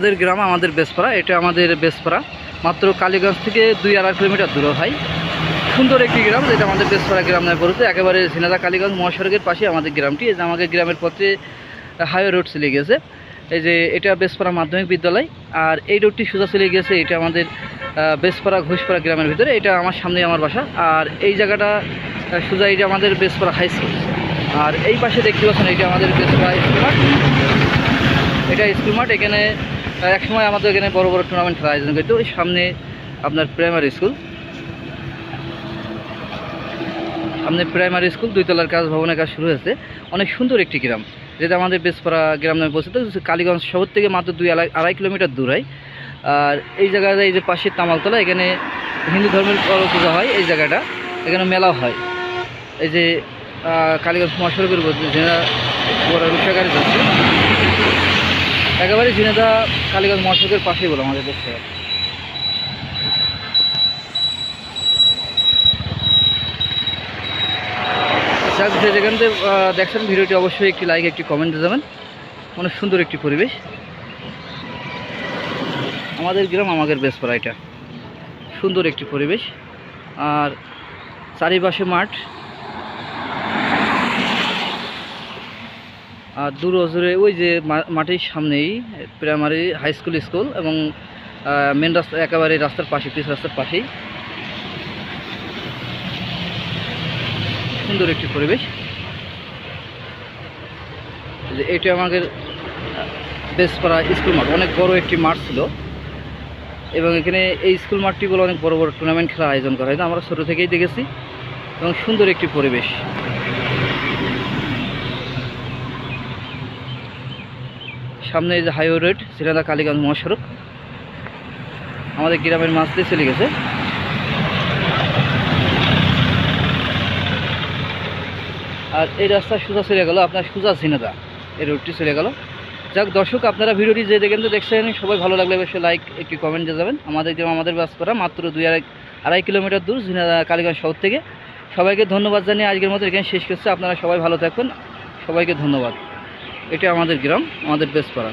আমাদের গ্রাম, আমাদের বেসপাড়া, এটা আমাদের বেসপাড়া। মাত্র কালীগঞ্জ থেকে দুই আড়াই কিলোমিটার দূরে হয় সুন্দর একটি গ্রাম, যেটা আমাদের বেসপাড়া গ্রাম নামে পড়েছে একেবারে ঝিনাদা কালীগঞ্জ মহাসড়কের পাশে আমাদের গ্রামটি। এই যে আমাদের গ্রামের পথে হাইওয়ে রোড চলে গেছে। এই যে এটা বেসপাড়া মাধ্যমিক বিদ্যালয়। আর এই রোডটি সোজা চলে গেছে, এটা আমাদের বেসপাড়া ঘোষপাড়া গ্রামের ভিতরে। এটা আমার সামনেই আমার বাসা। আর এই জায়গাটা সোজা এটা আমাদের বেসপাড়া হাই স্কুল আর এই পাশে দেখতে পাচ্ছেন, এটা আমাদের বেসপাড়া স্কুল মাঠ। এটা স্কুল মাঠ। এখানে আহ, একসময় আমাদের এখানে বড় বড় টুর্নামেন্ট খেলা আয়োজন করতো ওই সামনে আপনার প্রাইমারি স্কুল সামনে প্রাইমারি স্কুল দুইতলার কাজ ভবনের কাজ শুরু হয়েছে। অনেক সুন্দর একটি গ্রাম। যেটা আমাদের বেসপাড়া গ্রাম নামে পরিচিত কালীগঞ্জ শহর থেকে মাত্র দুই আড়াই কিলোমিটার হয় আর এই জায়গাটা এই যে পাশে তামালতলা এখানে হিন্দু ধর্মের বড় পূজা হয় এই জায়গাটা। এখানে মেলা হয়। এই যে কালীগঞ্জ মহাসড়কের উপর যেটা বড় রিক্সাগাড়ি যাচ্ছে একেবারে ঝিনেদা কালীগঞ্জ মহাসড়কের পাশেই বলো আমাদের দেখতে যে যেখান থেকে দেখছেন ভিডিওটি অবশ্যই একটি লাইক একটি কমেন্ট দিয়ে যাবেন। অনেক সুন্দর একটি পরিবেশ। আমাদের গ্রাম আমাদের বেসপাড়া এটা। সুন্দর একটি পরিবেশ। আর চারিপাশে মাঠ। আর দূর অজুরে ওই যে মা- মাঠের সামনেই প্রাইমারি হাই স্কুল স্কুল এবং মেন রাস্তা, একেবারে রাস্তার পাশে পিচ রাস্তার পাশেই। সুন্দর একটি পরিবেশ। যে এটা আমাদের বেসপাড়া স্কুল মাঠ। অনেক বড় একটি মাঠ ছিল। এবং এখানে এই স্কুল মাঠটিগুলো অনেক বড় বড় টুর্নামেন্ট খেলা আয়োজন করা হয়। আমরা ছোটো থেকেই দেখেছি। এবং সুন্দর একটি পরিবেশ। সামনে যে হাইওয়ে রোড সিরাদা কালীগঞ্জ মহাসড়ক। আমাদের গ্রামের মাছ দিয়ে চলে গেছে। আর এই রাস্তা সোজা চলে গেল, আপনার সোজা ঝিনেদা এই রোডটি চলে গেল। যাক, দর্শক, আপনারা ভিডিওটি যে দেখেন তো দেখছেন, সবাই ভালো লাগলে অবশ্যই লাইক একটি কমেন্ট দিয়ে যাবেন। আমাদের গ্রাম, আমাদের বাস করা মাত্র দুই আড়াই আড়াই কিলোমিটার দূর ঝিনাদা কালীগঞ্জ শহর থেকে। সবাইকে ধন্যবাদ জানিয়ে আজকের মতো এখানে শেষ করছে। আপনারা সবাই ভালো থাকবেন সবাইকে ধন্যবাদ। এটা আমাদের গ্রাম আমাদের বেসপাড়া।